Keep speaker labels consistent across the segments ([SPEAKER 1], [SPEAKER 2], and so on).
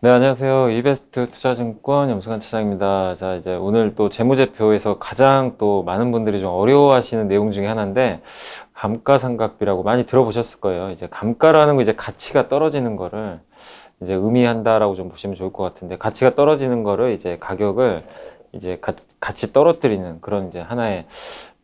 [SPEAKER 1] 네, 안녕하세요. 이베스트 투자증권 염승환 차장입니다. 자, 이제 오늘 또 재무제표에서 가장 또 많은 분들이 좀 어려워하시는 내용 중에 하나인데, 감가상각비라고 많이 들어보셨을 거예요. 이제 감가라는 거 이제 가치가 떨어지는 거를 이제 의미한다라고 좀 보시면 좋을 것 같은데, 가치가 떨어지는 거를 이제 가격을 이제 가, 같이 떨어뜨리는 그런 이제 하나의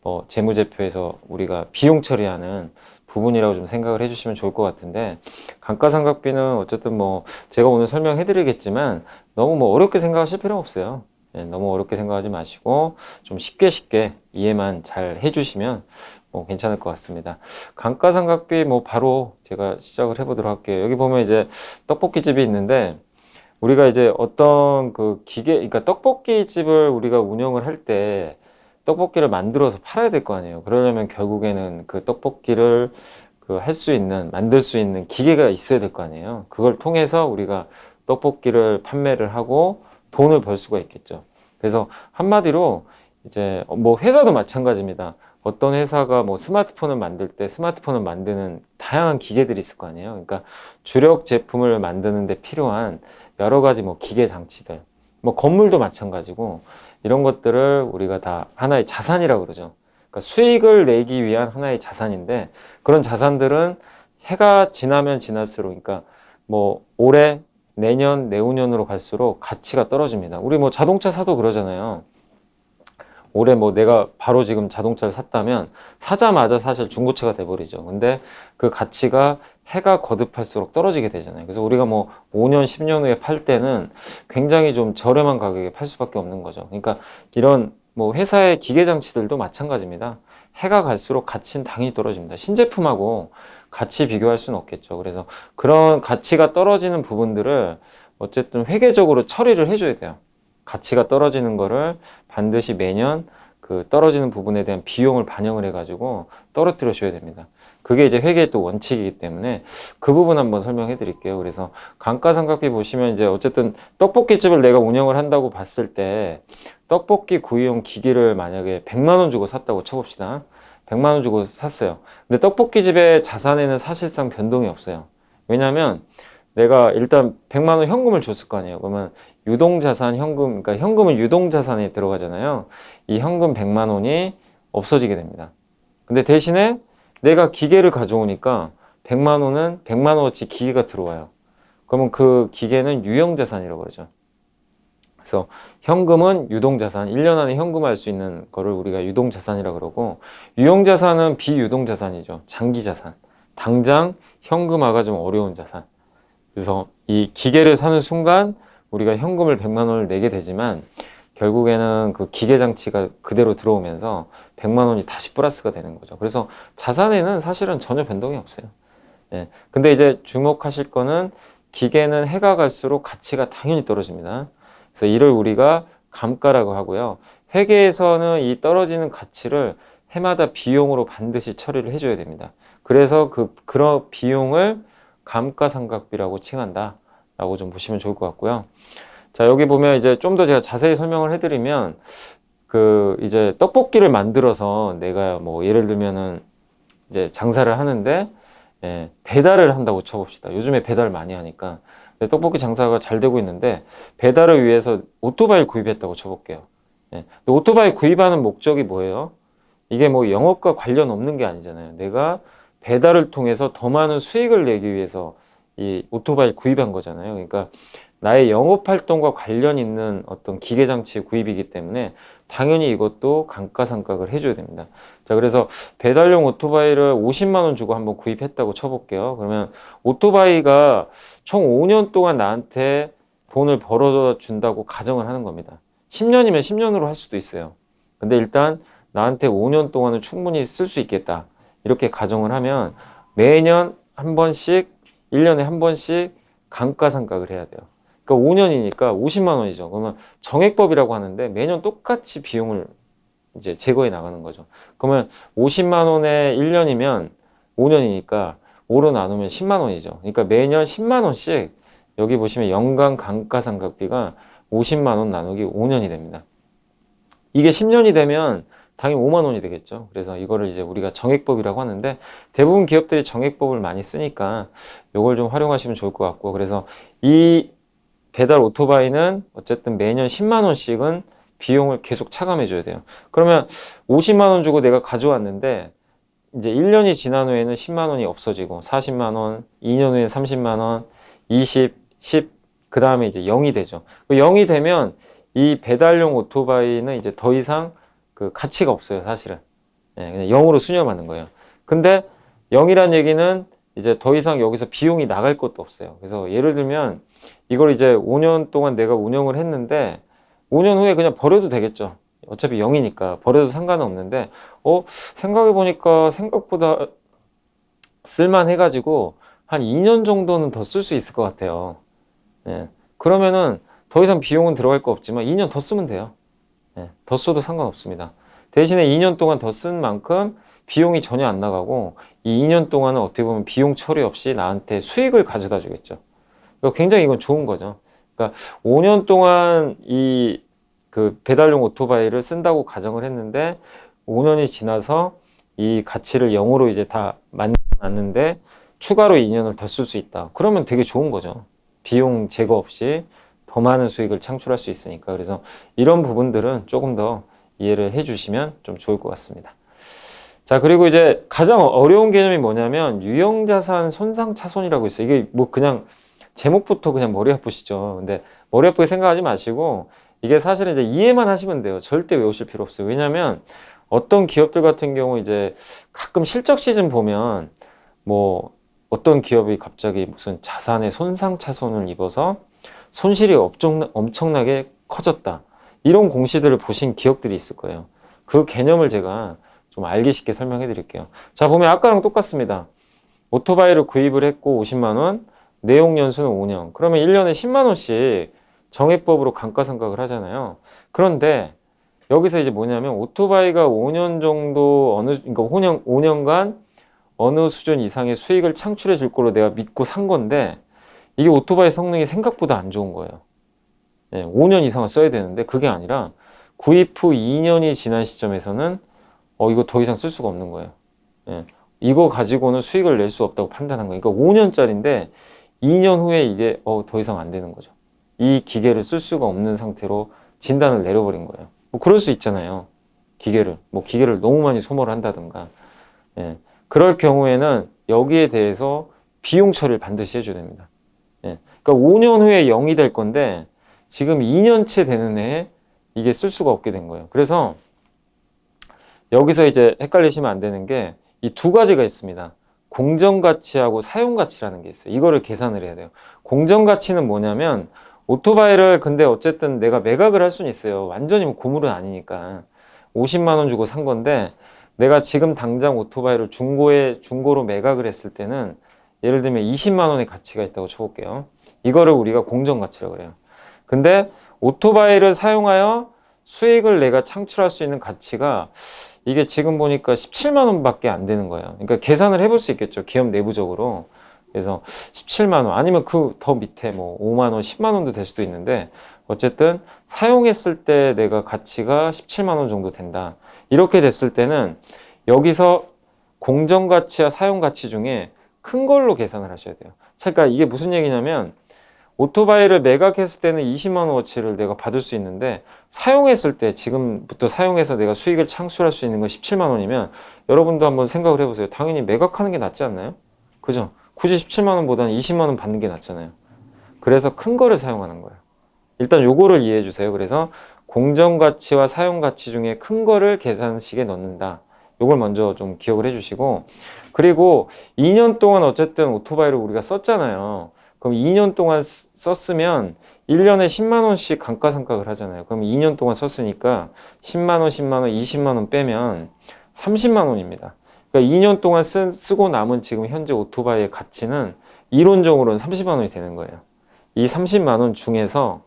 [SPEAKER 1] 뭐 재무제표에서 우리가 비용 처리하는 부분이라고 좀 생각을 해주시면 좋을 것 같은데 감가상각비는 어쨌든 뭐 제가 오늘 설명해드리겠지만 너무 뭐 어렵게 생각하실 필요 없어요. 예, 너무 어렵게 생각하지 마시고 좀 쉽게 쉽게 이해만 잘 해주시면 뭐 괜찮을 것 같습니다. 감가상각비 뭐 바로 제가 시작을 해보도록 할게요. 여기 보면 이제 떡볶이 집이 있는데 우리가 이제 어떤 그 기계, 그러니까 떡볶이 집을 우리가 운영을 할 때 떡볶이를 만들어서 팔아야 될 거 아니에요. 그러려면 결국에는 그 떡볶이를 그 할 수 있는, 만들 수 있는 기계가 있어야 될 거 아니에요. 그걸 통해서 우리가 떡볶이를 판매를 하고 돈을 벌 수가 있겠죠. 그래서 한마디로 이제 뭐 회사도 마찬가지입니다. 어떤 회사가 뭐 스마트폰을 만들 때 스마트폰을 만드는 다양한 기계들이 있을 거 아니에요. 그러니까 주력 제품을 만드는데 필요한 여러 가지 뭐 기계 장치들, 뭐 건물도 마찬가지고 이런 것들을 우리가 다 하나의 자산이라고 그러죠. 그러니까 수익을 내기 위한 하나의 자산인데 그런 자산들은 해가 지나면 지날수록 그러니까 뭐 올해 내년 내후년으로 갈수록 가치가 떨어집니다. 우리 뭐 자동차 사도 그러잖아요. 올해 뭐 내가 바로 지금 자동차를 샀다면 사자마자 사실 중고차가 돼버리죠. 근데 그 가치가 해가 거듭할수록 떨어지게 되잖아요. 그래서 우리가 뭐 5년, 10년 후에 팔 때는 굉장히 좀 저렴한 가격에 팔 수밖에 없는 거죠. 그러니까 이런 뭐 회사의 기계 장치들도 마찬가지입니다. 해가 갈수록 가치는 당연히 떨어집니다. 신제품하고 같이 비교할 수는 없겠죠. 그래서 그런 가치가 떨어지는 부분들을 어쨌든 회계적으로 처리를 해줘야 돼요. 가치가 떨어지는 거를 반드시 매년 그 떨어지는 부분에 대한 비용을 반영을 해가지고 떨어뜨려 줘야 됩니다. 그게 이제 회계의 또 원칙이기 때문에 그 부분 한번 설명해 드릴게요. 그래서 감가상각비 보시면 이제 어쨌든 떡볶이집을 내가 운영을 한다고 봤을 때 떡볶이 구이용 기기를 만약에 100만 원 주고 샀다고 쳐봅시다. 100만 원 주고 샀어요. 근데 떡볶이집의 자산에는 사실상 변동이 없어요. 왜냐하면 내가 일단 100만 원 현금을 줬을 거 아니에요. 그러면 유동자산 현금, 그러니까 현금은 유동자산에 들어가잖아요. 이 현금 100만 원이 없어지게 됩니다. 근데 대신에 내가 기계를 가져오니까 100만 원은 100만 원어치 기계가 들어와요. 그러면 그 기계는 유형 자산이라고 그러죠. 그래서 현금은 유동 자산, 1년 안에 현금할 수 있는 거를 우리가 유동 자산이라고 그러고 유형 자산은 비유동 자산이죠. 장기 자산. 당장 현금화가 좀 어려운 자산. 그래서 이 기계를 사는 순간 우리가 현금을 100만 원을 내게 되지만 결국에는 그 기계 장치가 그대로 들어오면서 100만 원이 다시 플러스가 되는 거죠. 그래서 자산에는 사실은 전혀 변동이 없어요. 예. 근데 이제 주목하실 거는 기계는 해가 갈수록 가치가 당연히 떨어집니다. 그래서 이를 우리가 감가라고 하고요. 회계에서는 이 떨어지는 가치를 해마다 비용으로 반드시 처리를 해줘야 됩니다. 그래서 그, 그런 비용을 감가상각비라고 칭한다. 라고 좀 보시면 좋을 것 같고요. 자, 여기 보면 이제 좀 더 제가 자세히 설명을 해드리면, 그, 이제 떡볶이를 만들어서 내가 뭐 예를 들면은 이제 장사를 하는데, 예, 배달을 한다고 쳐봅시다. 요즘에 배달 많이 하니까. 떡볶이 장사가 잘 되고 있는데, 배달을 위해서 오토바이를 구입했다고 쳐볼게요. 예, 오토바이 구입하는 목적이 뭐예요? 이게 뭐 영업과 관련 없는 게 아니잖아요. 내가 배달을 통해서 더 많은 수익을 내기 위해서 이 오토바이 구입한 거잖아요. 그러니까 나의 영업 활동과 관련 있는 어떤 기계 장치 구입이기 때문에 당연히 이것도 감가상각을 해줘야 됩니다. 자, 그래서 배달용 오토바이를 50만 원 주고 한번 구입했다고 쳐볼게요. 그러면 오토바이가 총 5년 동안 나한테 돈을 벌어 준다고 가정을 하는 겁니다. 10년이면 10년으로 할 수도 있어요. 근데 일단 나한테 5년 동안은 충분히 쓸 수 있겠다. 이렇게 가정을 하면 매년 한 번씩 1년에 한 번씩 감가상각을 해야 돼요. 그러니까 5년이니까 50만 원이죠. 그러면 정액법이라고 하는데 매년 똑같이 비용을 이제 제거해 나가는 거죠. 그러면 50만 원에 1년이면 5년이니까 5로 나누면 10만 원이죠. 그러니까 매년 10만 원씩 여기 보시면 연간 감가상각비가 50만 원 나누기 5년이 됩니다. 이게 10년이 되면 당연히 5만 원이 되겠죠. 그래서 이거를 이제 우리가 정액법이라고 하는데 대부분 기업들이 정액법을 많이 쓰니까 이걸 좀 활용하시면 좋을 것 같고 그래서 이 배달 오토바이는 어쨌든 매년 10만 원씩은 비용을 계속 차감해 줘야 돼요. 그러면 50만 원 주고 내가 가져왔는데 이제 1년이 지난 후에는 10만 원이 없어지고 40만 원, 2년 후에 30만 원, 20, 10, 그 다음에 이제 0이 되죠. 0이 되면 이 배달용 오토바이는 이제 더 이상 그 가치가 없어요, 사실은. 예, 그냥 0으로 수렴하는 거예요. 근데 0이란 얘기는 이제 더 이상 여기서 비용이 나갈 것도 없어요. 그래서 예를 들면 이걸 이제 5년 동안 내가 운영을 했는데 5년 후에 그냥 버려도 되겠죠. 어차피 0이니까 버려도 상관은 없는데 어 생각해 보니까 생각보다 쓸만 해 가지고 한 2년 정도는 더 쓸 수 있을 것 같아요. 예. 그러면은 더 이상 비용은 들어갈 거 없지만 2년 더 쓰면 돼요. 예. 더 써도 상관없습니다. 대신에 2년 동안 더 쓴 만큼 비용이 전혀 안 나가고 이 2년 동안은 어떻게 보면 비용 처리 없이 나한테 수익을 가져다 주겠죠. 굉장히 이건 좋은 거죠. 그러니까 5년 동안 이 그 배달용 오토바이를 쓴다고 가정을 했는데 5년이 지나서 이 가치를 0으로 이제 다 만들어놨는데 추가로 2년을 더 쓸 수 있다. 그러면 되게 좋은 거죠. 비용 제거 없이 더 많은 수익을 창출할 수 있으니까. 그래서 이런 부분들은 조금 더 이해를 해 주시면 좀 좋을 것 같습니다. 자, 그리고 이제 가장 어려운 개념이 뭐냐면 유형자산 손상차손이라고 있어요. 이게 뭐 그냥 제목부터 그냥 머리 아프시죠. 근데 머리 아프게 생각하지 마시고 이게 사실은 이제 이해만 하시면 돼요. 절대 외우실 필요 없어요. 왜냐면 어떤 기업들 같은 경우 이제 가끔 실적 시즌 보면 뭐 어떤 기업이 갑자기 무슨 자산의 손상 차손을 입어서 손실이 엄청, 엄청나게 커졌다. 이런 공시들을 보신 기업들이 있을 거예요. 그 개념을 제가 좀 알기 쉽게 설명해 드릴게요. 자, 보면 아까랑 똑같습니다. 오토바이를 구입을 했고 50만 원, 내용 연수는 5년. 그러면 1년에 10만 원씩 정액법으로 감가상각을 하잖아요. 그런데 여기서 이제 뭐냐면 오토바이가 5년 정도 어느 그러니까 5년 5년간 어느 수준 이상의 수익을 창출해 줄 걸로 내가 믿고 산 건데 이게 오토바이 성능이 생각보다 안 좋은 거예요. 네, 5년 이상을 써야 되는데 그게 아니라 구입 후 2년이 지난 시점에서는 어 이거 더 이상 쓸 수가 없는 거예요. 네, 이거 가지고는 수익을 낼 수 없다고 판단한 거예요. 그러니까 5년짜리인데 2년 후에 이게 어 더 이상 안 되는 거죠. 이 기계를 쓸 수가 없는 상태로 진단을 내려버린 거예요. 뭐 그럴 수 있잖아요. 기계를 뭐 기계를 너무 많이 소모를 한다든가. 예. 그럴 경우에는 여기에 대해서 비용 처리를 반드시 해줘야 됩니다. 예. 그러니까 5년 후에 0이 될 건데 지금 2년째 되는 해에 이게 쓸 수가 없게 된 거예요. 그래서 여기서 이제 헷갈리시면 안 되는 게 이 두 가지가 있습니다. 공정 가치하고 사용 가치라는 게 있어요. 이거를 계산을 해야 돼요. 공정 가치는 뭐냐면 오토바이를 근데 어쨌든 내가 매각을 할 수는 있어요. 완전히 뭐 고물은 아니니까. 50만 원 주고 산 건데 내가 지금 당장 오토바이를 중고에 중고로 매각을 했을 때는 예를 들면 20만 원의 가치가 있다고 쳐볼게요. 이거를 우리가 공정 가치라고 그래요. 근데 오토바이를 사용하여 수익을 내가 창출할 수 있는 가치가 이게 지금 보니까 17만 원밖에 안 되는 거예요. 그러니까 계산을 해볼 수 있겠죠. 기업 내부적으로. 그래서 17만 원 아니면 그 더 밑에 뭐 5만 원, 10만 원도 될 수도 있는데 어쨌든 사용했을 때 내가 가치가 17만 원 정도 된다. 이렇게 됐을 때는 여기서 공정 가치와 사용 가치 중에 큰 걸로 계산을 하셔야 돼요. 그러니까 이게 무슨 얘기냐면 오토바이를 매각했을 때는 20만 원어치를 내가 받을 수 있는데 사용했을 때 지금부터 사용해서 내가 수익을 창출할 수 있는 건 17만 원이면 여러분도 한번 생각을 해보세요. 당연히 매각하는 게 낫지 않나요? 그죠? 굳이 17만 원보다는 20만 원 받는 게 낫잖아요. 그래서 큰 거를 사용하는 거예요. 일단 요거를 이해해 주세요. 그래서 공정 가치와 사용 가치 중에 큰 거를 계산식에 넣는다. 요걸 먼저 좀 기억을 해 주시고 그리고 2년 동안 어쨌든 오토바이를 우리가 썼잖아요. 그럼 2년 동안 쓰- 썼으면 1년에 10만 원씩 감가상각을 하잖아요. 그럼 2년 동안 썼으니까 10만 원, 10만 원, 20만 원 빼면 30만 원입니다. 그러니까 2년 동안 쓰, 쓰고 남은 지금 현재 오토바이의 가치는 이론적으로는 30만 원이 되는 거예요. 이 30만 원 중에서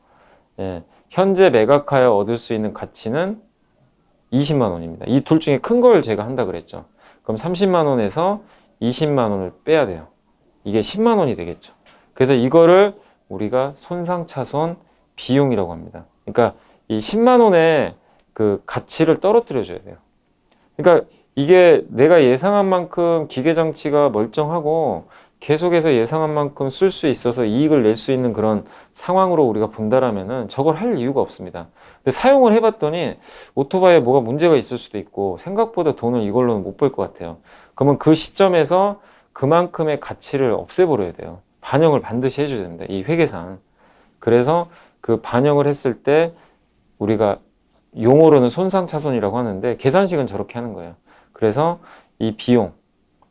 [SPEAKER 1] 예, 현재 매각하여 얻을 수 있는 가치는 20만 원입니다. 이 둘 중에 큰 걸 제가 한다 그랬죠. 그럼 30만 원에서 20만 원을 빼야 돼요. 이게 10만 원이 되겠죠. 그래서 이거를 우리가 손상차손 비용이라고 합니다. 그러니까 이 10만 원의 그 가치를 떨어뜨려 줘야 돼요. 그러니까 이게 내가 예상한 만큼 기계 장치가 멀쩡하고 계속해서 예상한 만큼 쓸 수 있어서 이익을 낼 수 있는 그런 상황으로 우리가 본다라면은 저걸 할 이유가 없습니다. 근데 사용을 해봤더니 오토바이에 뭐가 문제가 있을 수도 있고 생각보다 돈을 이걸로는 못 벌 것 같아요. 그러면 그 시점에서 그만큼의 가치를 없애버려야 돼요. 반영을 반드시 해줘야 됩니다. 이 회계상. 그래서 그 반영을 했을 때 우리가 용어로는 손상차손이라고 하는데 계산식은 저렇게 하는 거예요. 그래서 이 비용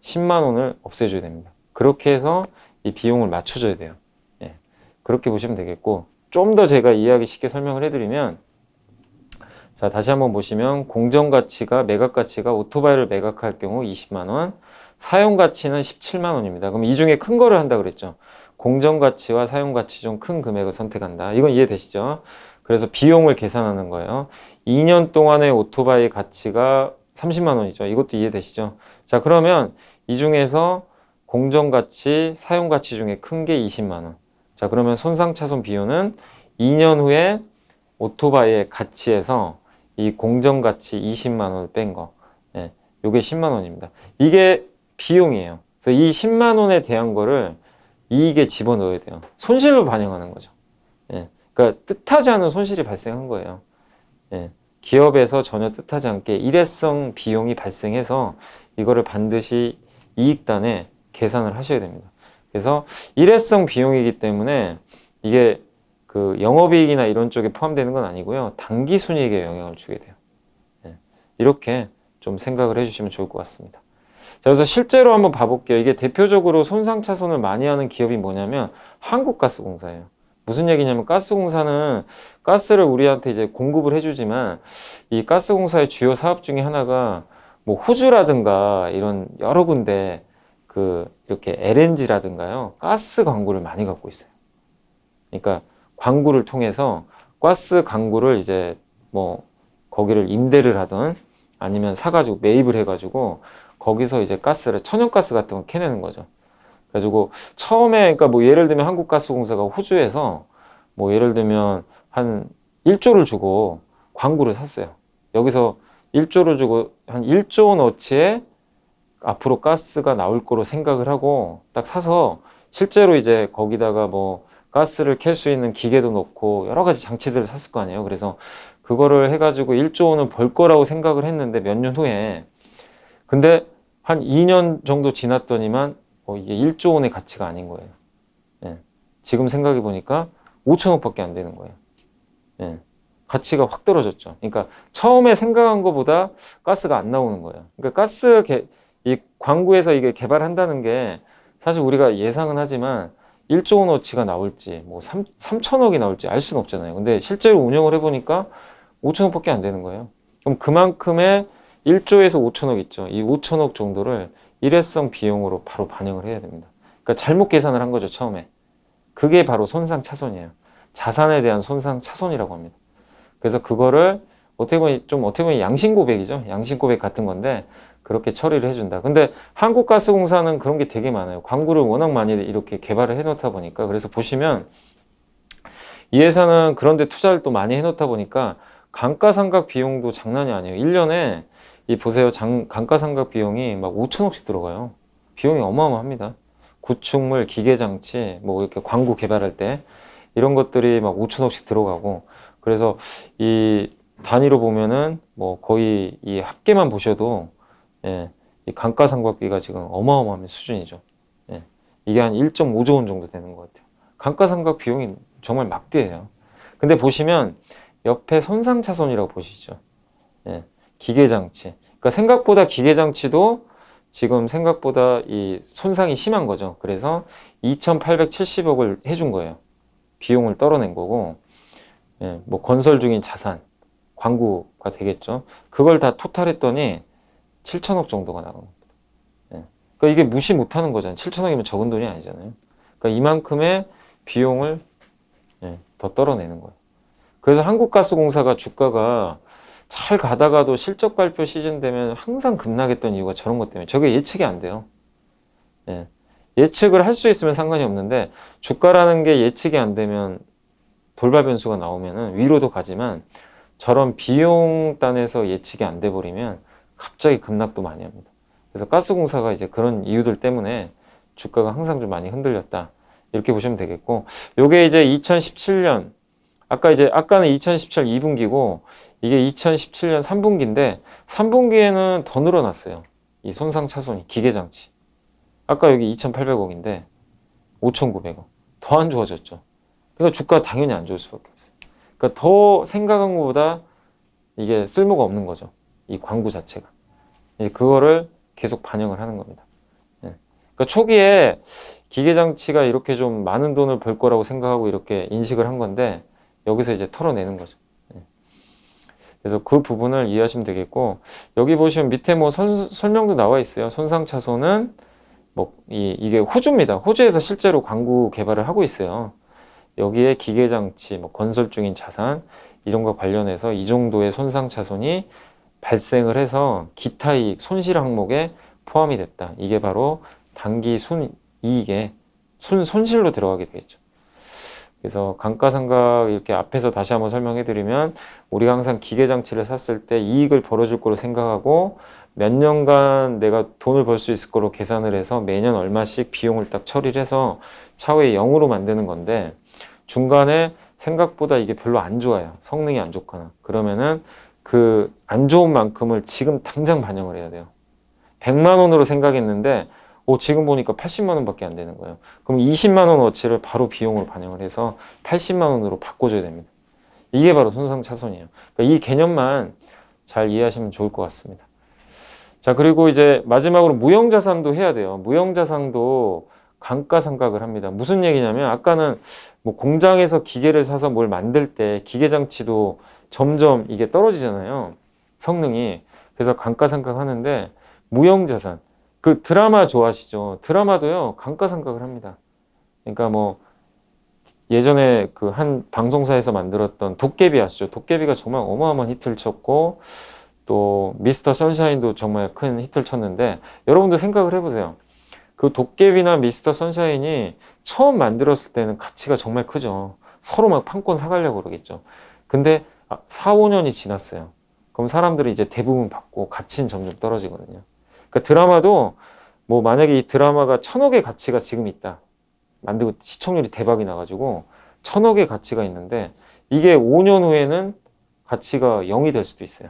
[SPEAKER 1] 10만 원을 없애줘야 됩니다. 그렇게 해서 이 비용을 맞춰줘야 돼요. 예. 그렇게 보시면 되겠고 좀 더 제가 이해하기 쉽게 설명을 해드리면 자 다시 한번 보시면 공정 가치가 매각 가치가 오토바이를 매각할 경우 20만 원, 사용 가치는 17만 원입니다. 그럼 이 중에 큰 거를 한다 그랬죠. 공정 가치와 사용 가치 중 큰 금액을 선택한다. 이건 이해되시죠? 그래서 비용을 계산하는 거예요. 2년 동안의 오토바이 가치가 30만 원이죠. 이것도 이해되시죠? 자, 그러면 이 중에서 공정 가치, 사용 가치 중에 큰 게 20만 원. 자, 그러면 손상 차손 비용은 2년 후에 오토바이의 가치에서 이 공정 가치 20만 원을 뺀 거. 예. 요게 10만 원입니다. 이게 비용이에요. 그래서 이 10만 원에 대한 거를 이익에 집어넣어야 돼요. 손실로 반영하는 거죠. 예. 그러니까 뜻하지 않은 손실이 발생한 거예요. 예. 기업에서 전혀 뜻하지 않게 일회성 비용이 발생해서 이거를 반드시 이익단에 계산을 하셔야 됩니다. 그래서 일회성 비용이기 때문에 이게 그 영업이익이나 이런 쪽에 포함되는 건 아니고요. 단기 순이익에 영향을 주게 돼요. 예. 이렇게 좀 생각을 해주시면 좋을 것 같습니다. 자, 그래서 실제로 한번 봐볼게요. 이게 대표적으로 손상 차손을 많이 하는 기업이 뭐냐면 한국가스공사예요. 무슨 얘기냐면 가스공사는 가스를 우리한테 이제 공급을 해주지만 이 가스공사의 주요 사업 중에 하나가 뭐 호주라든가 이런 여러 군데 그 이렇게 LNG라든가요 가스 광고를 많이 갖고 있어요. 그러니까 광고를 통해서 가스 광고를 이제 뭐 거기를 임대를 하든 아니면 사가지고 매입을 해가지고 거기서 이제 가스를 천연가스 같은 거 캐내는 거죠. 그래가지고 처음에 그러니까 뭐 예를 들면 한국가스공사가 호주에서 뭐 예를 들면 한 1조를 주고 광고를 샀어요. 여기서 1조를 주고 한 1조 원어치의 앞으로 가스가 나올 거로 생각을 하고 딱 사서 실제로 이제 거기다가 뭐 가스를 캘 수 있는 기계도 넣고 여러 가지 장치들을 샀을 거 아니에요. 그래서 그거를 해가지고 1조 원은 벌 거라고 생각을 했는데 몇 년 후에 근데 한 2년 정도 지났더니만 어, 이게 1조 원의 가치가 아닌 거예요. 예. 지금 생각해 보니까 5천억밖에 안 되는 거예요. 예. 가치가 확 떨어졌죠. 그러니까 처음에 생각한 것보다 가스가 안 나오는 거예요. 그러니까 가스 개, 이 광구에서 이게 개발한다는 게 사실 우리가 예상은 하지만 1조 원어치가 나올지 뭐 3, 3천억이 나올지 알 수는 없잖아요. 근데 실제로 운영을 해보니까 5천억밖에 안 되는 거예요. 그럼 그만큼의 1조에서 5천억 있죠. 이 5천억 정도를 일회성 비용으로 바로 반영을 해야 됩니다. 그러니까 잘못 계산을 한 거죠, 처음에. 그게 바로 손상 차손이에요. 자산에 대한 손상 차손이라고 합니다. 그래서 그거를 어떻게 보면 좀 어떻게 보면 양심 고백이죠. 양심 고백 같은 건데 그렇게 처리를 해준다. 근데 한국가스공사는 그런 게 되게 많아요. 광고를 워낙 많이 이렇게 개발을 해놓다 보니까 그래서 보시면 이 회사는 그런데 투자를 또 많이 해놓다 보니까 감가상각 비용도 장난이 아니에요. 1년에 이 보세요. 장, 감가상각 비용이 막 5천억씩 들어가요. 비용이 어마어마합니다. 구축물, 기계장치, 뭐 이렇게 광고 개발할 때 이런 것들이 막 5천억씩 들어가고 그래서 이 단위로 보면은 뭐 거의 이 합계만 보셔도 예, 이 감가상각비가 지금 어마어마한 수준이죠. 예, 이게 한 1.5조 원 정도 되는 것 같아요. 감가상각 비용이 정말 막대해요. 근데 보시면 옆에 손상차손이라고 보시죠. 예, 기계장치. 그러니까 생각보다 기계장치도 지금 생각보다 이 손상이 심한 거죠. 그래서 2,870억을 해준 거예요. 비용을 떨어낸 거고, 예, 뭐 건설 중인 자산, 광고가 되겠죠. 그걸 다 토탈했더니 7천억 정도가 나간 겁니다. 예. 그러니까 이게 무시 못하는 거잖아요. 7천억이면 적은 돈이 아니잖아요. 그러니까 이만큼의 비용을 예, 더 떨어내는 거예요. 그래서 한국가스공사가 주가가 잘 가다가도 실적 발표 시즌 되면 항상 급락했던 이유가 저런 것 때문에 저게 예측이 안 돼요. 예. 예측을 할 수 있으면 상관이 없는데 주가라는 게 예측이 안 되면 돌발 변수가 나오면은 위로도 가지만 저런 비용 단에서 예측이 안 돼 버리면 갑자기 급락도 많이 합니다. 그래서 가스공사가 이제 그런 이유들 때문에 주가가 항상 좀 많이 흔들렸다. 이렇게 보시면 되겠고, 요게 이제 2017년, 아까 이제, 아까는 2017 2분기고, 이게 2017년 3분기인데, 3분기에는 더 늘어났어요. 이 손상 차손이, 기계장치. 아까 여기 2,800억인데, 5,900억. 더 안 좋아졌죠. 그러니까 주가 당연히 안 좋을 수밖에 없어요. 그러니까 더 생각한 것보다 이게 쓸모가 없는 거죠. 이 광고 자체가. 이제 그거를 계속 반영을 하는 겁니다. 예. 그러니까 초기에 기계장치가 이렇게 좀 많은 돈을 벌 거라고 생각하고 이렇게 인식을 한 건데 여기서 이제 털어내는 거죠. 예. 그래서 그 부분을 이해하시면 되겠고 여기 보시면 밑에 뭐 선- 설명도 나와 있어요. 손상차손은 뭐 이, 이게 호주입니다. 호주에서 실제로 광고 개발을 하고 있어요. 여기에 기계장치, 뭐 건설 중인 자산 이런 거 관련해서 이 정도의 손상 차손이 발생을 해서 기타 이익 손실 항목에 포함이 됐다. 이게 바로 단기 순 이익에 순 손실로 들어가게 되겠죠. 그래서 감가상각 이렇게 앞에서 다시 한번 설명해 드리면 우리가 항상 기계 장치를 샀을 때 이익을 벌어줄 거로 생각하고 몇 년간 내가 돈을 벌 수 있을 거로 계산을 해서 매년 얼마씩 비용을 딱 처리를 해서 차후에 0으로 만드는 건데 중간에 생각보다 이게 별로 안 좋아요. 성능이 안 좋거나. 그러면은 그 안 좋은 만큼을 지금 당장 반영을 해야 돼요. 100만 원으로 생각했는데 오, 지금 보니까 80만 원밖에 안 되는 거예요. 그럼 20만 원 어치를 바로 비용으로 반영을 해서 80만 원으로 바꿔줘야 됩니다. 이게 바로 손상 차손이에요. 그러니까 이 개념만 잘 이해하시면 좋을 것 같습니다. 자, 그리고 이제 마지막으로 무형자산도 해야 돼요. 무형자산도 감가상각을 합니다. 무슨 얘기냐면 아까는 뭐 공장에서 기계를 사서 뭘 만들 때 기계 장치도 점점 이게 떨어지잖아요. 성능이. 그래서 감가상각 하는데 무형자산. 그 드라마 좋아하시죠? 드라마도요, 감가상각을 합니다. 그러니까 뭐 예전에 그 한 방송사에서 만들었던 도깨비 아시죠? 도깨비가 정말 어마어마한 히트를 쳤고 또 미스터 선샤인도 정말 큰 히트를 쳤는데 여러분들 생각을 해보세요. 그 도깨비나 미스터 선샤인이 처음 만들었을 때는 가치가 정말 크죠. 서로 막 판권 사가려고 그러겠죠. 근데 4, 5년이 지났어요. 그럼 사람들이 이제 대부분 받고 가치는 점점 떨어지거든요. 그러니까 드라마도 뭐 만약에 이 드라마가 천억의 가치가 지금 있다. 만들고 시청률이 대박이 나가지고 천억의 가치가 있는데 이게 5년 후에는 가치가 0이 될 수도 있어요.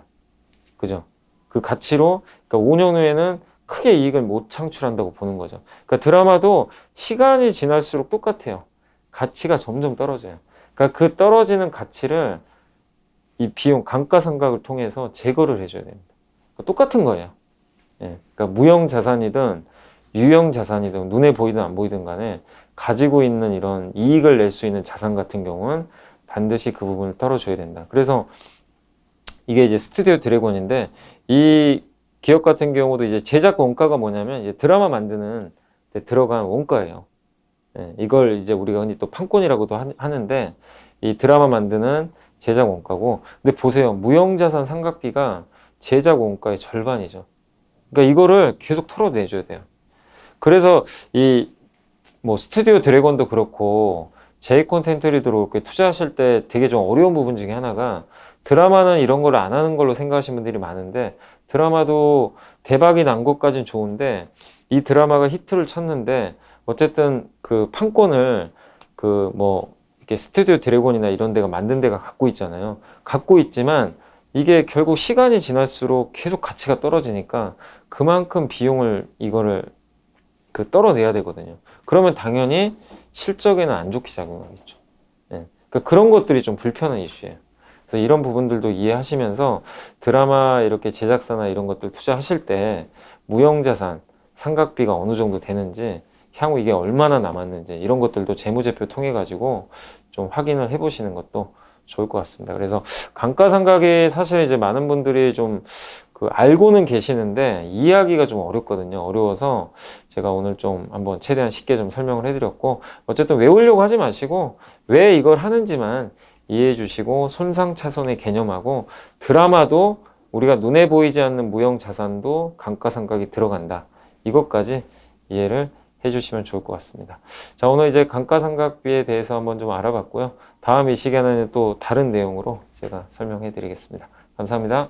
[SPEAKER 1] 그죠? 그 가치로 그러니까 5년 후에는 크게 이익을 못 창출한다고 보는 거죠. 그러니까 드라마도 시간이 지날수록 똑같아요. 가치가 점점 떨어져요. 그러니까 그 떨어지는 가치를 이 비용 감가상각을 통해서 제거를 해줘야 됩니다. 그러니까 똑같은 거예요. 예, 그러니까 무형 자산이든 유형 자산이든 눈에 보이든 안 보이든 간에 가지고 있는 이런 이익을 낼 수 있는 자산 같은 경우는 반드시 그 부분을 떨어줘야 된다. 그래서 이게 이제 스튜디오 드래곤인데 이 기업 같은 경우도 이제 제작 원가가 뭐냐면 이제 드라마 만드는 데 들어간 원가예요. 예, 이걸 이제 우리가 흔히 또 판권이라고도 하- 하는데 이 드라마 만드는 제작 원가고 근데 보세요 무형자산 상각비가 제작 원가의 절반이죠. 그러니까 이거를 계속 털어내줘야 돼요. 그래서 이 뭐 스튜디오 드래곤도 그렇고 제이 콘텐츠를 이렇게 투자하실 때 되게 좀 어려운 부분 중에 하나가 드라마는 이런 걸 안 하는 걸로 생각하시는 분들이 많은데 드라마도 대박이 난 것까진 좋은데 이 드라마가 히트를 쳤는데 어쨌든 그 판권을 그 뭐 이렇게 스튜디오 드래곤이나 이런 데가 만든 데가 갖고 있잖아요. 갖고 있지만 이게 결국 시간이 지날수록 계속 가치가 떨어지니까 그만큼 비용을 이거를 그 떨어내야 되거든요. 그러면 당연히 실적에는 안 좋게 작용하겠죠. 예. 그러니까 그런 것들이 좀 불편한 이슈예요. 그래서 이런 부분들도 이해하시면서 드라마 이렇게 제작사나 이런 것들 투자하실 때 무형자산 상각비가 어느 정도 되는지 향후 이게 얼마나 남았는지 이런 것들도 재무제표 통해 가지고 좀 확인을 해보시는 것도 좋을 것 같습니다. 그래서 감가상각이 사실 이제 많은 분들이 좀 그 알고는 계시는데 이해하기가 좀 어렵거든요. 어려워서 제가 오늘 좀 한번 최대한 쉽게 좀 설명을 해드렸고 어쨌든 외우려고 하지 마시고 왜 이걸 하는지만 이해해 주시고 손상 차손의 개념하고 드라마도 우리가 눈에 보이지 않는 무형 자산도 감가상각이 들어간다. 이것까지 이해를 해 주시면 좋을 것 같습니다. 자, 오늘 이제 감가상각비에 대해서 한번 좀 알아봤고요. 다음 이 시간에는 또 다른 내용으로 제가 설명해 드리겠습니다. 감사합니다.